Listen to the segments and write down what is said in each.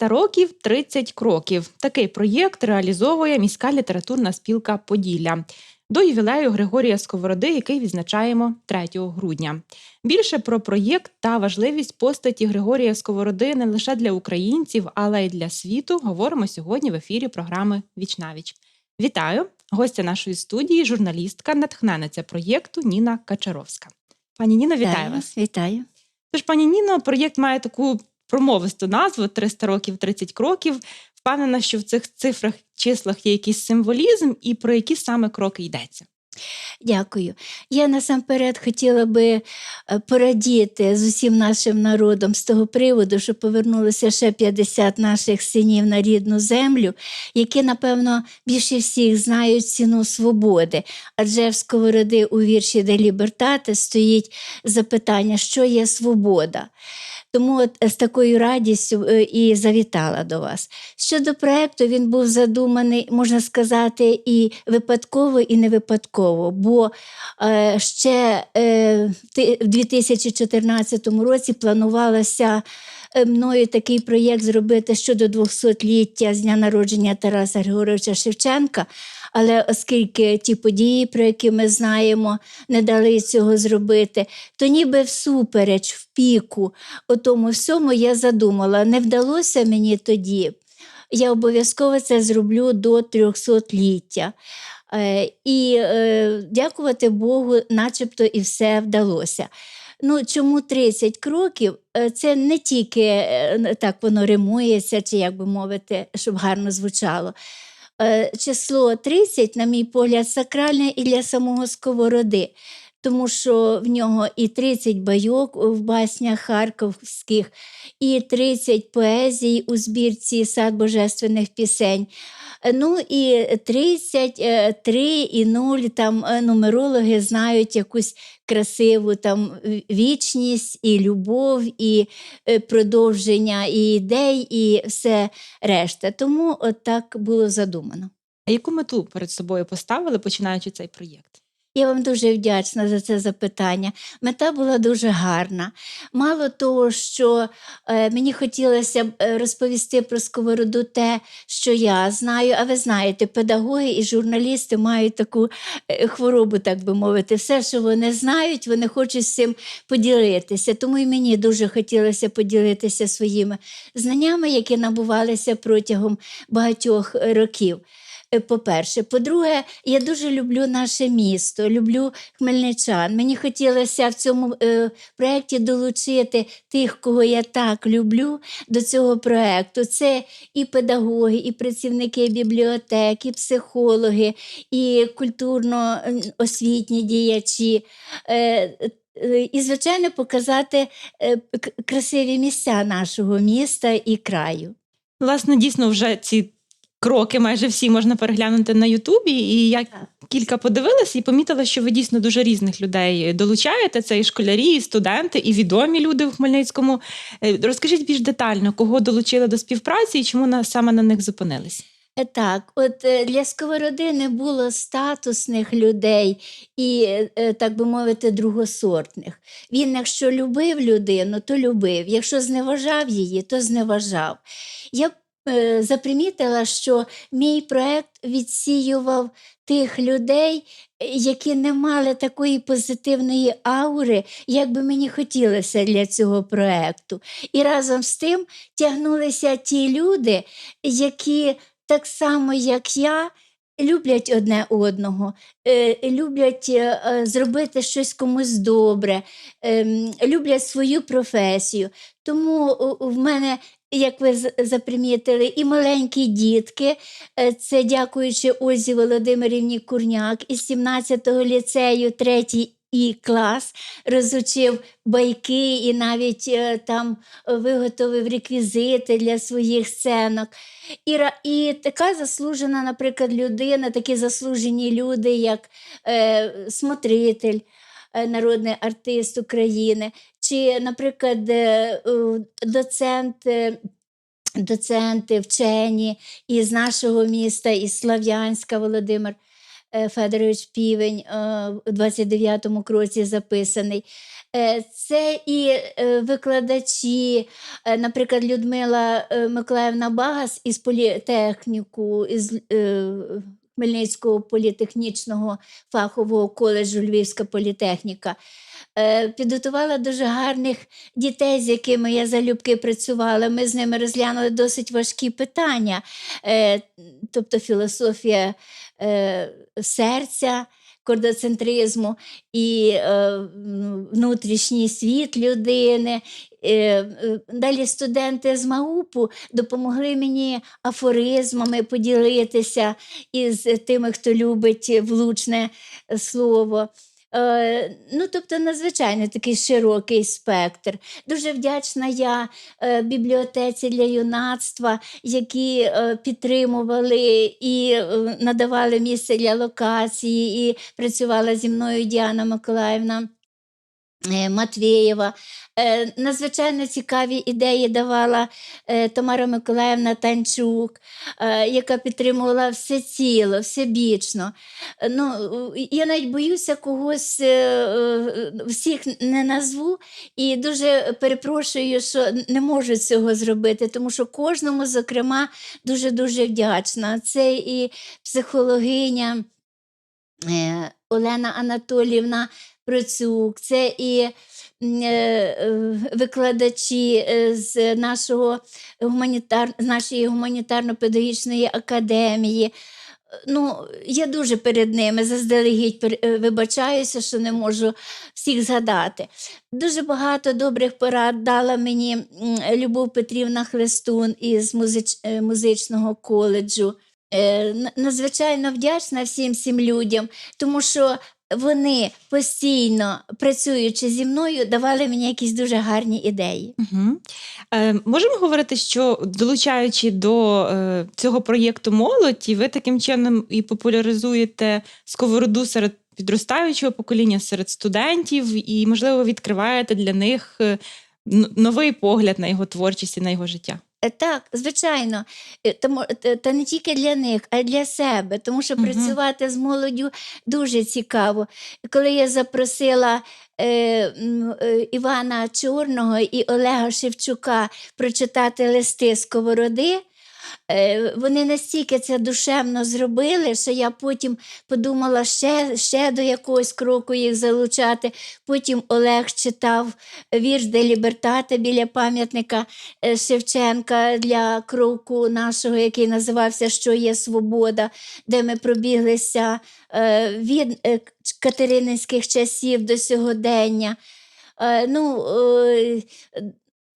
300 років 30 кроків. Такий проєкт реалізовує міська літературна спілка Поділля до ювілею Григорія Сковороди, який відзначаємо 3 грудня. Більше про проєкт та важливість постаті Григорія Сковороди не лише для українців, але й для світу. Говоримо сьогодні в ефірі програми Вічнавіч. Вітаю! Гостя нашої студії, журналістка, натхненниця проєкту Ніна Качаровська. Пані Ніно, вітаю вас. Вітаю. Тож, пані Ніно, проєкт має таку промовисту назву 300 років 30 кроків. Впевнена, що в цих цифрах, числах є якийсь символізм, і про які саме кроки йдеться. Дякую. Я насамперед хотіла би е, порадіти з усім нашим народом з того приводу, що повернулося ще 50 наших синів на рідну землю, які, напевно, більше всіх знають ціну свободи. Адже в сковороди у вірші Де Лібертате стоїть запитання, що є свобода. Тому от з такою радістю е, і завітала до вас. Щодо проекту, він був задуманий, можна сказати, і випадково, і не випадково, бо е, ще е, в ти- в 2014 році планувалося е, мною такий проєкт зробити щодо 200-ліття з дня народження Тараса Григоровича Шевченка. Але оскільки ті події, про які ми знаємо, не дали цього зробити, то ніби всупереч, в піку, у тому всьому я задумала, не вдалося мені тоді. Я обов'язково це зроблю до 300-ліття. Е, І е, дякувати Богу, начебто і все вдалося. Ну, чому 30 кроків? Е, Це не тільки так воно римується, чи як би мовити, щоб гарно звучало. Е, Число 30, на мій погляд, сакральне і для самого сковороди, тому що в нього і 30 байок в баснях харківських, і 30 поезій у збірці сад божественних пісень. Е, Ну і 33 і 0, там е, нумерологи знають якусь красиву там вічність, і любов, і е, продовження і ідей, і все решта. Тому от так було задумано. А яку мету перед собою поставили, починаючи цей проєкт? Я вам дуже вдячна за це запитання. Мета була дуже гарна. Мало того, що е, мені хотілося е, розповісти про сковороду те, що я знаю. А ви знаєте, педагоги і журналісти мають таку е, хворобу, так би мовити. Все, що вони знають, вони хочуть з цим поділитися. Тому і мені дуже хотілося поділитися своїми знаннями, які набувалися протягом багатьох років. Е, По-перше, по-друге, я дуже люблю наше місто, люблю хмельничан. Мені хотілося в цьому е, проєкті долучити тих, кого я так люблю до цього проєкту. Це і педагоги, і працівники бібліотек, і психологи, і культурно-освітні діячі. Е, е, І, звичайно, показати е, красиві місця нашого міста і краю. Власне, дійсно, вже ці кроки майже всі можна переглянути на Ютубі. І я кілька подивилася і помітила, що ви дійсно дуже різних людей долучаєте. Це і школярі, і студенти, і відомі люди в Хмельницькому. Е, Розкажіть більш детально, кого долучили до співпраці і чому саме на них зупинились? Е, Так, от е, для сковороди не було статусних людей і, так би мовити, другосортних. Він, якщо любив людину, то любив. Якщо зневажав її, то зневажав. Я запримітила, що мій проект відсіював тих людей, е, які не мали такої позитивної аури, як би мені хотілося для цього проекту. І разом з тим тягнулися ті люди, які так само, як я, люблять одне одного, е, люблять е, е, зробити щось комусь добре, ем, люблять свою професію. Тому в мене. Як ви запримітили, і маленькі дітки, е, це дякуючи Ользі Володимирівні Курняк із 17-го ліцею, третій і клас, розучив байки і навіть е, там виготовив реквізити для своїх сценок. І, і така заслужена, наприклад, людина, такі заслужені люди, як е, смотритель, е, народний артист України, чи, наприклад, е, е, доцент. е, Доценти, вчені із нашого міста, із Слав'янська Володимир е, Федорович Півень у 29-му кроці записаний. Це і викладачі, наприклад, Людмила Миколаївна Багас із політехніку, із Хмельницького політехнічного фахового коледжу Львівська політехніка. Е, Підготувала дуже гарних дітей, з якими я залюбки працювала. Ми з ними розглянули досить важкі питання, Е, тобто філософія е, серця, кордоцентризму і е, внутрішній світ людини. Е, е, Далі студенти з МАУПу допомогли мені афоризмами поділитися із тими, хто любить влучне слово. Е, ну, тобто, надзвичайно такий широкий спектр. Дуже вдячна я е, бібліотеці для юнацтва, які е, підтримували і е, надавали місце для локації, і працювала зі мною Діана Миколаївна. Е, Матвєєва. Е, Надзвичайно цікаві ідеї давала е, Тамара Миколаївна Танчук, яка підтримувала все ціло, всебічно. Ну, я навіть боюся когось, всіх не назву, і дуже перепрошую, що не можу цього зробити, тому що кожному, зокрема, дуже-дуже вдячна. Це і психологиня Олена Анатоліївна Процюк, це і е, викладачі е, з, нашого гуманітар... з нашої гуманітарно-педагогічної академії. Ну, я дуже перед ними заздалегідь е, вибачаюся, що не можу всіх згадати. Дуже багато добрих порад дала мені Любов Петрівна Хлестун із музич... музичного коледжу. Надзвичайно вдячна всім цим людям, тому що вони постійно працюючи зі мною, давали мені якісь дуже гарні ідеї. Угу. Е, можемо говорити, що долучаючи до е, цього проєкту молодь, і ви таким чином і популяризуєте сковороду серед підростаючого покоління, серед студентів, і, можливо, відкриваєте для них е, новий погляд на його творчість і на його життя. Е, Так, звичайно, Е, тому- та, та не тільки для них, а й для себе, тому що угу. працювати з молоддю дуже цікаво. Коли я запросила е, е, Івана Чорного і Олега Шевчука прочитати листи Сковороди, е, вони настільки це душевно зробили, що я потім подумала ще, ще до якогось кроку їх залучати. Потім Олег читав вірш де Лібертата біля пам'ятника е, Шевченка для кроку нашого, який називався Що є свобода, де ми пробіглися е, від е, катерининських часів до сьогодення. Е, ну, е,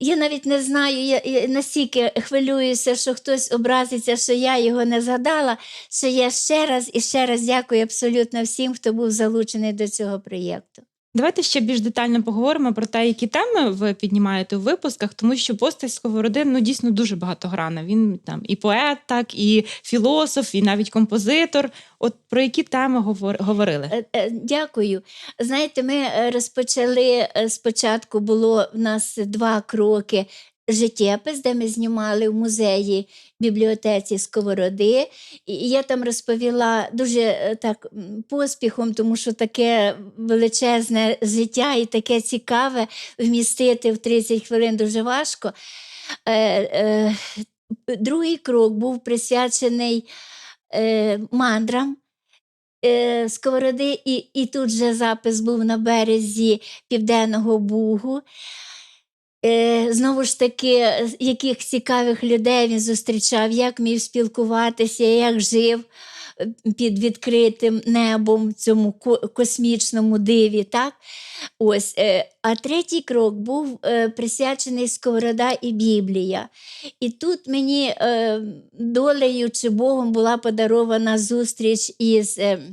я навіть не знаю, я, я настільки хвилююся, що хтось образиться, що я його не згадала, що я ще раз і ще раз дякую абсолютно всім, хто був залучений до цього проєкту. Давайте ще більш детально поговоримо про те, які теми ви піднімаєте у випусках, тому що постать Сковородин ну, дійсно дуже багатогранна. Він там і поет, так, і філософ, і навіть композитор. От про які теми говор- говорили? Е, е, Дякую. Знаєте, ми е, розпочали спочатку було в нас два кроки. Життєпис, де ми знімали в музеї бібліотеці Сковороди. І я там розповіла дуже е, так поспіхом, тому що таке величезне життя і таке цікаве вмістити в 30 хвилин дуже важко. Е, е, Другий крок був присвячений мандрам сковороди, і, і тут же запис був на березі Південного Бугу. Е, знову ж таки, яких цікавих людей він зустрічав, як міг спілкуватися, як жив е, під відкритим небом в цьому космічному диві. Так? Ось, е, а третій крок був е, присвячений Сковорода і Біблія. І тут мені е, долею чи Богом була подарована зустріч із е, е,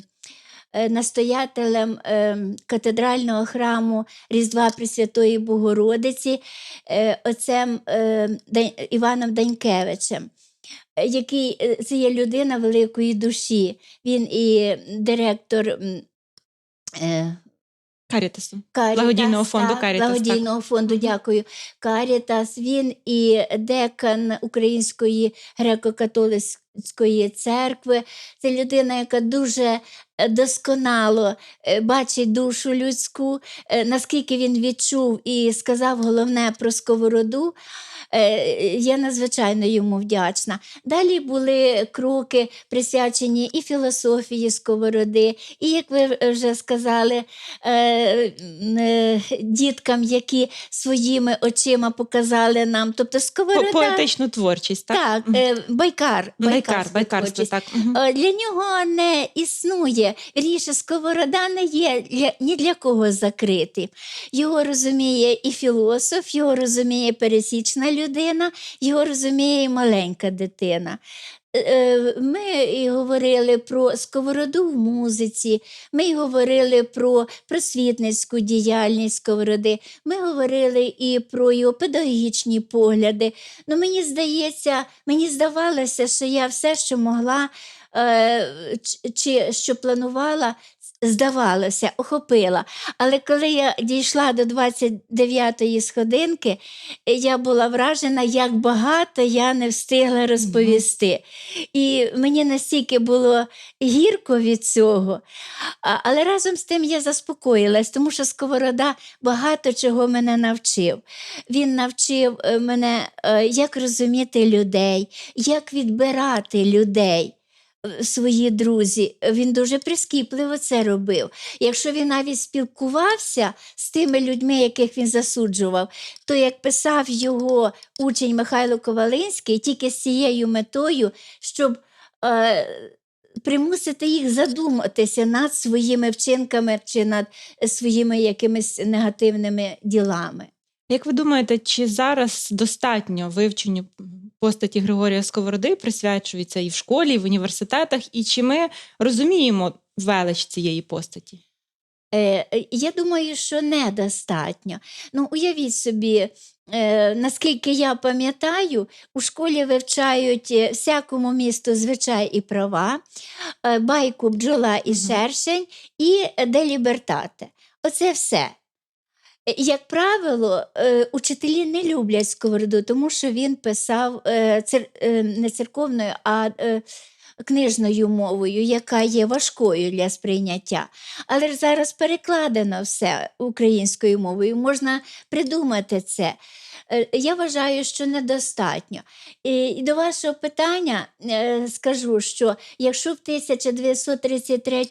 настоятелем е, катедрального храму Різдва Пресвятої Богородиці, е, отцем е, Іваном Данькевичем. е, Який е, це є людина великої душі. Він і директор е, Карітасу. Карітас, Благодійного фонду «Карітас», так. Фонду, дякую. Карітас. Він і декан Української греко-католицької церкви. Це людина, яка дуже е, досконало е, бачить душу людську, е, наскільки він відчув і сказав головне про сковороду. Я надзвичайно йому вдячна. Далі були кроки, присвячені і філософії сковороди, і, як ви вже сказали, діткам, які своїми очима показали нам. Тобто По- сковорода. Поетичну творчість, так? Так, е, байкар. Байкар, байкарство, так. Е, Для нього не існує. ріше сковорода не є для, ні для кого закритим. Його розуміє і філософ, його розуміє пересічна людина, його розуміє і маленька дитина. Е, Ми і говорили про сковороду в музиці, ми й говорили про просвітницьку діяльність сковороди, ми говорили і про його педагогічні погляди. Ну, мені здається, мені здавалося, що я все, що могла е, чи що планувала, здавалося, охопила. Але коли я дійшла до 29-ї сходинки, я була вражена, як багато я не встигла розповісти. І мені настільки було гірко від цього. А- Але разом з тим я заспокоїлась, тому що Сковорода багато чого мене навчив. Він навчив е, мене, е, як розуміти людей, як відбирати людей. Свої друзі, він дуже прискіпливо це робив. Якщо він навіть спілкувався з тими людьми, яких він засуджував, то як писав його учень Михайло Ковалинський, тільки з цією метою, щоб е, примусити їх задуматися над своїми вчинками чи над своїми якимись негативними ділами. Як ви думаєте, чи зараз достатньо вивченню постаті Григорія Сковороди присвячується і в школі, і в університетах, і чи ми розуміємо велич цієї постаті? Е, е, я думаю, що недостатньо. Ну, уявіть собі, е, наскільки я пам'ятаю, у школі вивчають е, всякому місту звичай і права, байку бджола і шершень і де лібертате. Оце все. Е, Як правило, е, учителі не люблять сковороду, тому що він писав е, цер, не церковною, а книжною мовою, яка є важкою для сприйняття. Але ж зараз перекладено все українською мовою, можна придумати це. Я вважаю, що недостатньо. І до вашого питання скажу, що якщо в 1233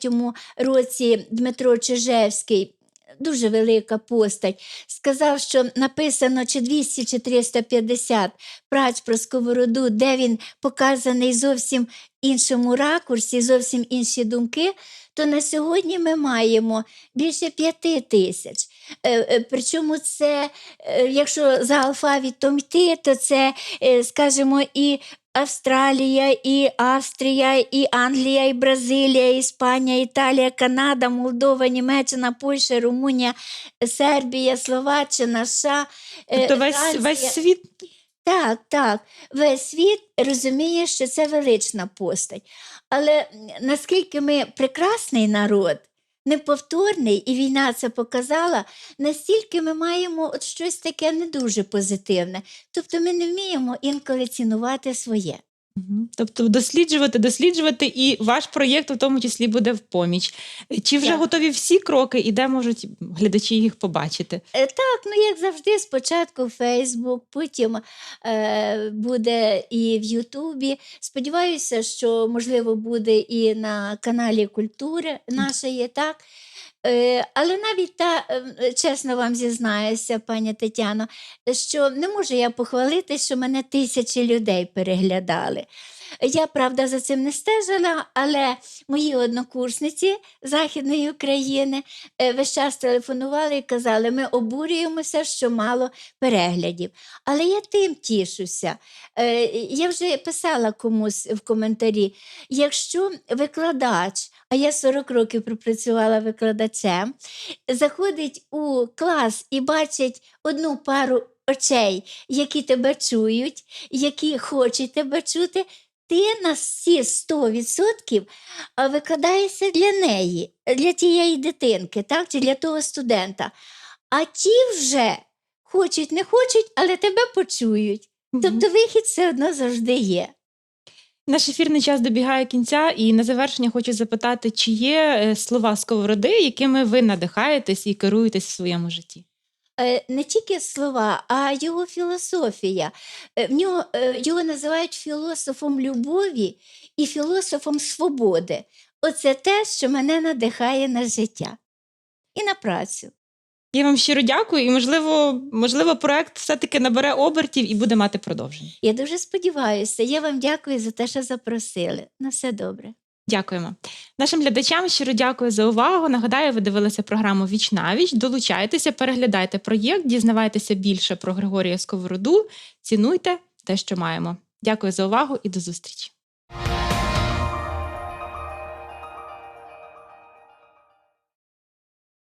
році Дмитро Чижевський, дуже велика постать, сказав, що написано чи 200, чи 350 праць про сковороду, де він показаний зовсім іншому ракурсі, зовсім інші думки, то на сьогодні ми маємо більше п'яти тисяч. Е, е, Причому це, е, якщо за алфавітом йти, то це, скажімо, і Австралія, і Австрія, і Англія, і Бразилія, Іспанія, Італія, Канада, Молдова, Німеччина, Польща, Румунія, Сербія, Словаччина, США. Тобто весь, весь світ Так, так. Весь світ розуміє, що це велична постать. Але наскільки ми прекрасний народ, неповторний, і війна це показала, настільки ми маємо от щось таке не дуже позитивне. Тобто ми не вміємо інколи цінувати своє. Тобто досліджувати, досліджувати, і ваш проєкт в тому числі буде в поміч. Чи вже Так. готові всі кроки, і де можуть глядачі їх побачити? Е, Так, ну як завжди, спочатку Фейсбук, потім е, буде і в Ютубі. Сподіваюся, що можливо буде і на каналі культури нашої, так. Е, але навіть та, е, чесно вам зізнаюся, пані Тетяно, що не можу я похвалити, що мене тисячі людей переглядали. Я, правда, за цим не стежила, але мої однокурсниці Західної України е, весь час телефонували і казали, ми обурюємося, що мало переглядів. Але я тим тішуся. Е, Я вже писала комусь в коментарі: якщо викладач, а я 40 років пропрацювала викладачем, заходить у клас і бачить одну пару очей, які тебе чують, які хочуть тебе чути. Ти на всі 100% викладаєшся для неї, для тієї дитинки, так, чи для того студента. А ті вже хочуть, не хочуть, але тебе почують. Тобто вихід все одно завжди є. Наш ефірний час добігає кінця, і на завершення хочу запитати, чи є е, слова сковороди, якими ви надихаєтесь і керуєтесь в своєму житті? Е, Не тільки слова, а його філософія. Е, В нього, е, його називають філософом любові і філософом свободи. Оце те, що мене надихає на життя і на працю. Я вам щиро дякую, і можливо, можливо, проект все-таки набере обертів і буде мати продовження. Я дуже сподіваюся. Я вам дякую за те, що запросили. На все добре. Дякуємо. Нашим глядачам щиро дякую за увагу. Нагадаю, ви дивилися програму Віч на віч. Долучайтеся, переглядайте проєкт, дізнавайтеся більше про Григорія Сковороду, цінуйте те, що маємо. Дякую за увагу і до зустрічі.